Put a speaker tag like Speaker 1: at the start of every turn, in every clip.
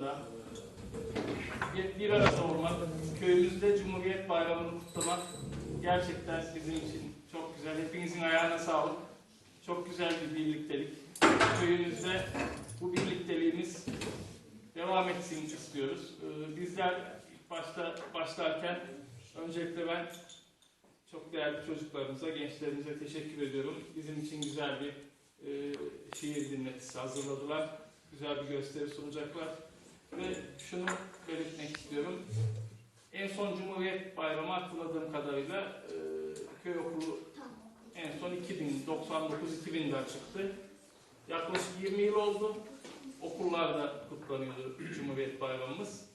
Speaker 1: da bir, bir arada olmak, köyümüzde Cumhuriyet Bayramı'nı kutlamak gerçekten bizim için çok güzel. Hepinizin ayağına sağlık. Çok güzel bir birliktelik. Köyümüzde bu birlikteliğimiz devam etsin istiyoruz. Ee, Bizler başta başlarken öncelikle ben çok değerli çocuklarımıza, gençlerimize teşekkür ediyorum. Bizim için güzel bir e, şiir dinletisi hazırladılar. Güzel bir gösteri sunacaklar. Ve şunu belirtmek istiyorum. En son Cumhuriyet Bayramı hatırladığım kadarıyla e, köy okulu en son 2099-2000'de açıktı. Yaklaşık 20 yıl oldu. Okullarda kutlanıyordu Cumhuriyet Bayramımız.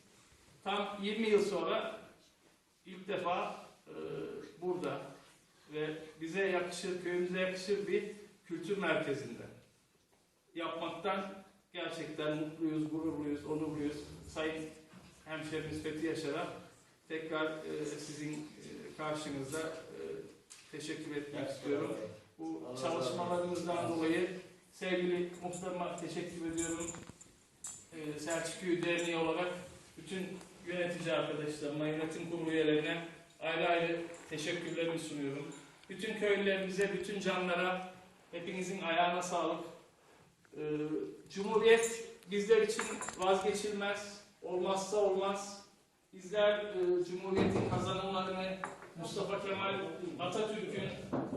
Speaker 1: Tam 20 yıl sonra ilk defa e, burada ve bize yakışır, köyümüze yakışır bir kültür merkezinde yapmaktan gerçekten mutluyuz, gururluyuz, onurluyuz. Sayın hemşerimiz Fethi Yaşar'a tekrar e, sizin e, karşınızda e, teşekkür etmek istiyorum. Bu çalışmalarımızdan dolayı sevgili muhtarıma teşekkür ediyorum. E, Selçuk Köyü Derneği olarak bütün yönetici arkadaşlarıma, yönetim kurulu üyelerine ayrı ayrı teşekkürlerimi sunuyorum. Bütün köylülerimize, bütün canlara hepinizin ayağına sağlık. Ee, Cumhuriyet bizler için vazgeçilmez, olmazsa olmaz. Bizler e, Cumhuriyet'in kazanımlarını, Mustafa Kemal Atatürk'ün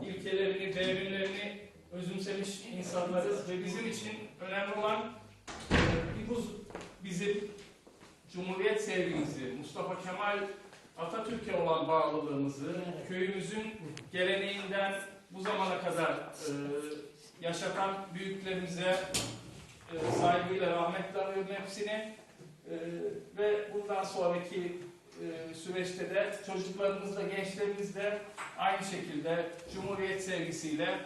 Speaker 1: ilkelerini, devrimlerini özümsemiş insanlarız ve bizim için önemli olan e, bir bizim Cumhuriyet sevgimizi, Mustafa Kemal Atatürk'e olan bağlılığımızı, köyümüzün geleneğinden bu zamana kadar e, yaşatan büyüklerimize e, saygıyla, rahmetle anıyorum hepsini. E, ve bundan sonraki e, süreçte de çocuklarımızla, gençlerimizle aynı şekilde Cumhuriyet sevgisiyle,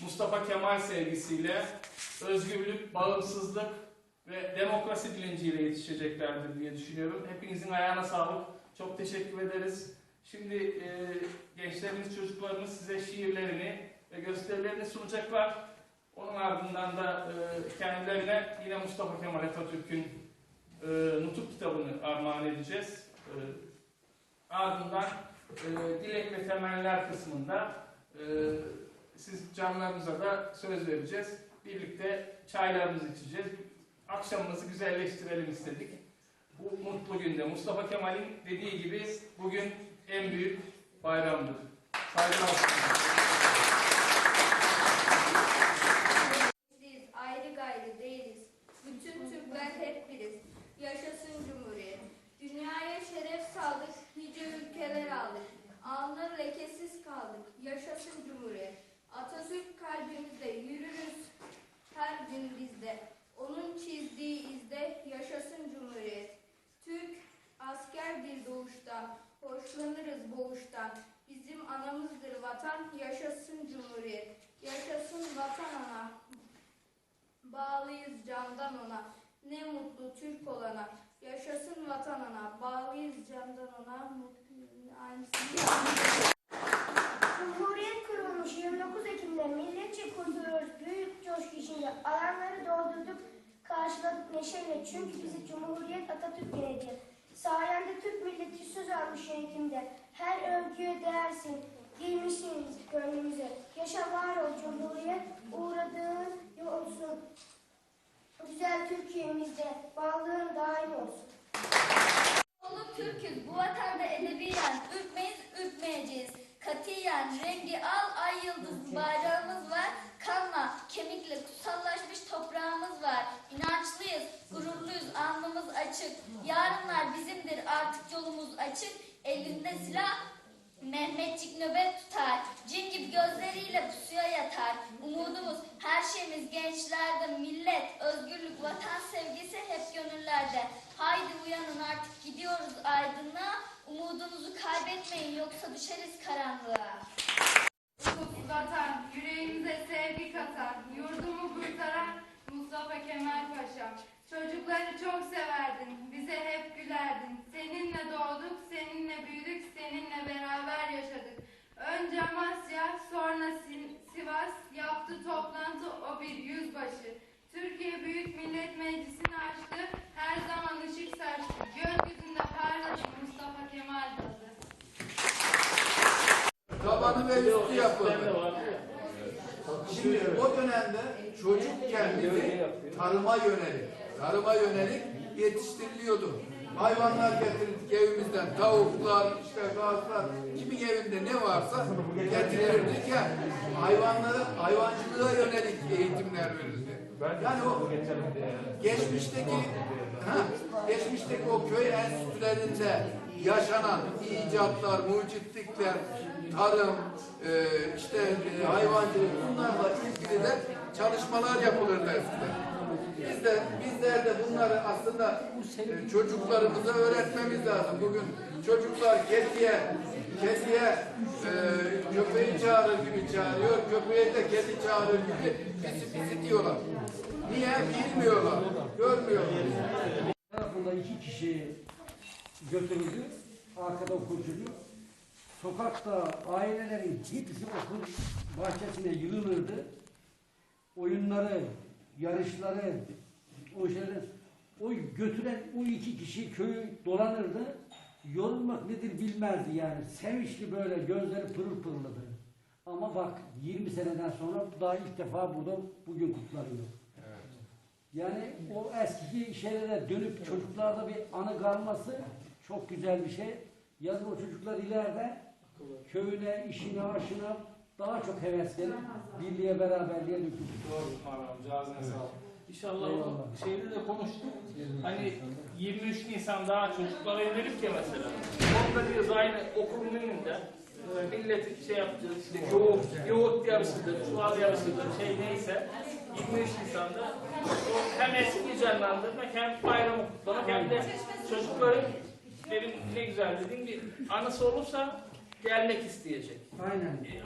Speaker 1: Mustafa Kemal sevgisiyle, özgürlük, bağımsızlık ve demokrasi bilinciyle yetişeceklerdir diye düşünüyorum. Hepinizin ayağına sağlık. Çok teşekkür ederiz. Şimdi e, gençlerimiz, çocuklarımız size şiirlerini ve gösterilerini sunacaklar. Onun ardından da e, kendilerine yine Mustafa Kemal Atatürk'ün e, nutuk kitabını armağan edeceğiz. E, ardından e, dilek ve temeller kısmında e, siz canlarınıza da söz vereceğiz. Birlikte çaylarımızı içeceğiz. Akşamımızı güzelleştirelim istedik. Bu mutlu günde Mustafa Kemal'in dediği gibi bugün en büyük bayramdır. Saygılar
Speaker 2: Yaşasın Cumhuriyet. Atatürk kalbimizde yürürüz her gün bizde. Onun çizdiği izde yaşasın Cumhuriyet. Türk askerdir doğuşta, hoşlanırız boğuştan. Bizim anamızdır vatan, yaşasın Cumhuriyet. Yaşasın vatan ana, Bağlıyız candan ona, ne mutlu Türk olana. Yaşasın vatan ana, bağlıyız candan ona, mutlu aynısını
Speaker 3: kurtuluyoruz büyük coşku içinde. Alanları doldurduk, karşıladık neşeyle çünkü bizi Cumhuriyet Atatürk yönetiyor. Sayende Türk milleti söz almış yönetimde. Her övgüye değersin, girmişsiniz gönlümüze. Yaşa var ol Cumhuriyet, uğradığın yol olsun. Güzel Türkiye'mizde bağlığın daim olsun.
Speaker 2: Olup Türk'üz, bu vatanda edebiyen, ürkmeyiz, ürkmeyeceğiz. Katiyen, rengi al, açık. Yarınlar bizimdir, artık yolumuz açık. Elinde silah, Mehmetçik nöbet tutar. Cin gibi gözleriyle pusuya yatar. Umudumuz, her şeyimiz gençlerde. Millet, özgürlük, vatan sevgisi hep gönüllerde. Haydi uyanın artık gidiyoruz aydınlığa. Umudunuzu kaybetmeyin yoksa düşeriz karanlığa.
Speaker 4: Umutsuz vatan, yüreğimize sevgi katan, yurdumu kurtaran Mustafa Kemal Paşa. Çocukları çok severdin, bize hep gülerdin. Seninle doğduk, seninle büyüdük, seninle beraber yaşadık. Önce Amasya, sonra Sivas yaptı toplantı o bir yüzbaşı. Türkiye Büyük Millet Meclisi'ni açtı, her zaman
Speaker 1: ışık saçtı. Gökyüzünde parladı Mustafa Kemal dadı. Tabanı ve üstü yapıldı.
Speaker 5: Şimdi o dönemde çocuk kendini tarıma yönelik tarıma yönelik yetiştiriliyordu. Hayvanlar getirirdik evimizden, tavuklar, işte gazlar, kimin evinde ne varsa getirirdik ya. Hayvanları, hayvancılığa yönelik eğitimler verildi. Yani o geçmişteki, ha, geçmişteki o köy enstitülerinde yaşanan icatlar, mucitlikler, tarım, e, işte e, hayvancılık bunlarla ilgili de çalışmalar yapılırdı eskiden. Biz de bizler de bunları aslında e, çocuklarımıza öğretmemiz lazım. Bugün çocuklar kediye kediye e, köpeği çağırır gibi çağırıyor, köpeğe de kedi çağırır gibi pisi pisi diyorlar. Niye? Bilmiyorlar, görmüyorlar.
Speaker 6: tarafında iki kişi götürüldü. Arkada okul çocuğu. Sokakta ailelerin hepsi okul bahçesine yığılırdı. Oyunları, yarışları, o şeyler, o götüren o iki kişi köyü dolanırdı. Yorulmak nedir bilmezdi yani. Sevinçli böyle gözleri pırıl pırıldı. Ama bak 20 seneden sonra daha ilk defa burada bugün kutlanıyor. Yani o eski şeylere dönüp çocuklarda bir anı kalması çok güzel bir şey. Yazın o çocuklar ileride köyüne, işine, aşına daha çok heves gelir. Birliğe, beraberliğe dökülür.
Speaker 1: Doğru Muharrem ağzına sağlık. İnşallah o
Speaker 6: Eyvallah.
Speaker 1: şeyde de konuştuk. Hani 23 Nisan daha çocuklara yönelik ya mesela. Orada diyoruz aynı okulun önünde milletin şey yaptığı işte yoğurt, yoğurt yarışıdır, çuval yarışıdır, şey neyse 23 Nisan'da o hem eski canlandırmak hem bayramı kutlamak hem de çocukların benim ne güzel dediğim bir anısı olursa gelmek isteyecek.
Speaker 6: Aynen.